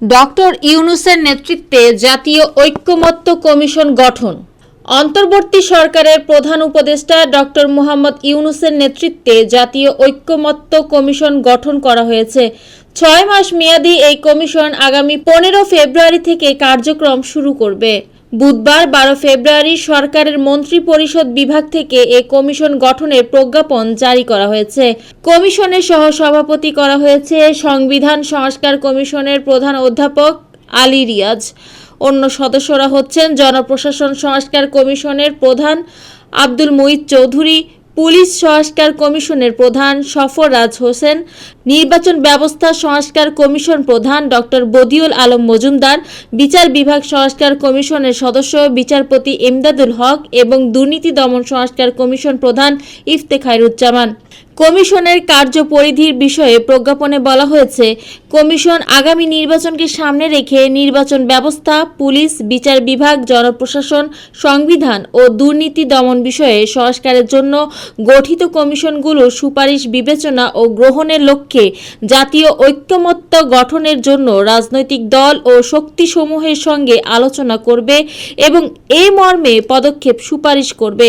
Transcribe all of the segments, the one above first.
Doctor ইউনুসের নেতৃত্বে জাতীয় ঐক্যমত্য কমিশন গঠন। অন্তর্বর্তী সরকারের প্রধান উপদেষ্টা ডক্টর মোহাম্মদ ইউনুসের নেতৃত্বে জাতীয় ঐক্যমত্য কমিশন গঠন করা হয়েছে। ছয় মাস মেয়াদী এই কমিশন আগামী পনেরো ফেব্রুয়ারি থেকে কার্যক্রম শুরু করবে। বুধবার বারো ফেব্রুয়ারি সরকারের মন্ত্রী পরিষদ বিভাগ থেকে এ কমিশন গঠনের প্রজ্ঞাপন জারি করা হয়েছে। কমিশনের সহ সভাপতি করা হয়েছে সংবিধান সংস্কার কমিশনের প্রধান অধ্যাপক আলী রিয়াজ। অন্য সদস্যরা হচ্ছেন জনপ্রশাসন সংস্কার কমিশনের প্রধান আব্দুল মুইদ চৌধুরী পুলিশ সংস্কার কমিশনের প্রধান সফররাজ হোসেন, নির্বাচন ব্যবস্থা সংস্কার কমিশন প্রধান ডক্টর বদিউল আলম মজুমদার, বিচার বিভাগ সংস্কার কমিশনের সদস্য বিচারপতি এমদাদুল হক এবং দুর্নীতি দমন সংস্কার কমিশন প্রধান ইফতেখায়রুজ্জামান কমিশনের কার্যপরিধির বিষয়ে প্রজ্ঞাপনে বলা হয়েছে, কমিশন আগামী নির্বাচনকে সামনে রেখে নির্বাচন ব্যবস্থা, পুলিশ, বিচার বিভাগ, জনপ্রশাসন, সংবিধান ও দুর্নীতি দমন বিষয়ে সংস্কারের জন্য গঠিত কমিশনগুলোর সুপারিশ বিবেচনা ও গ্রহণের লক্ষ্যে জাতীয় ঐক্যমত্য গঠনের জন্য রাজনৈতিক দল ও শক্তিসমূহের সঙ্গে আলোচনা করবে এবং এই মর্মে পদক্ষেপ সুপারিশ করবে।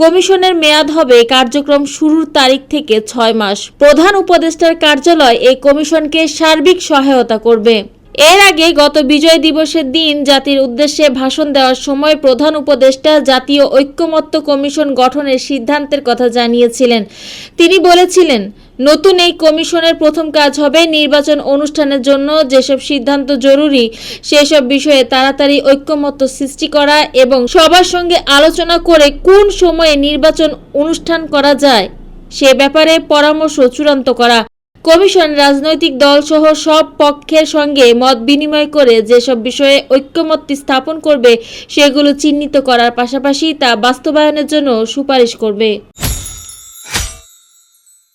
কমিশনের মেয়াদ হবে কার্যক্রম শুরুর তারিখ থেকে ছয় মাস। প্রধান উপদেষ্টার কার্যালয় এই কমিশনকে সার্বিক সহায়তা করবে। এর আগে গত বিজয় দিবসের দিন জাতির উদ্দেশ্যে ভাষণ দেওয়ার সময় প্রধান উপদেষ্টা জাতীয় ঐক্যমত্য কমিশন গঠনের সিদ্ধান্তের কথা জানিয়েছিলেন। তিনি বলেছিলেন, নতুন এই কমিশনের প্রথম কাজ হবে নির্বাচন অনুষ্ঠানের জন্য যেসব সিদ্ধান্ত জরুরি, সেসব বিষয়ে তাড়াতাড়ি ঐক্যমত্য সৃষ্টি করা এবং সবার সঙ্গে আলোচনা করে কোন সময়ে নির্বাচন অনুষ্ঠান করা যায়, সে ব্যাপারে পরামর্শ চূড়ান্ত করা। কমিশন, রাজনৈতিক দলসহ সব পক্ষের সঙ্গে মত বিনিময় করে যেসব বিষয়ে ঐক্যমত স্থাপন করবে, সেগুলো চিহ্নিত করার পাশাপাশি তা বাস্তবায়নের জন্য সুপারিশ করবে।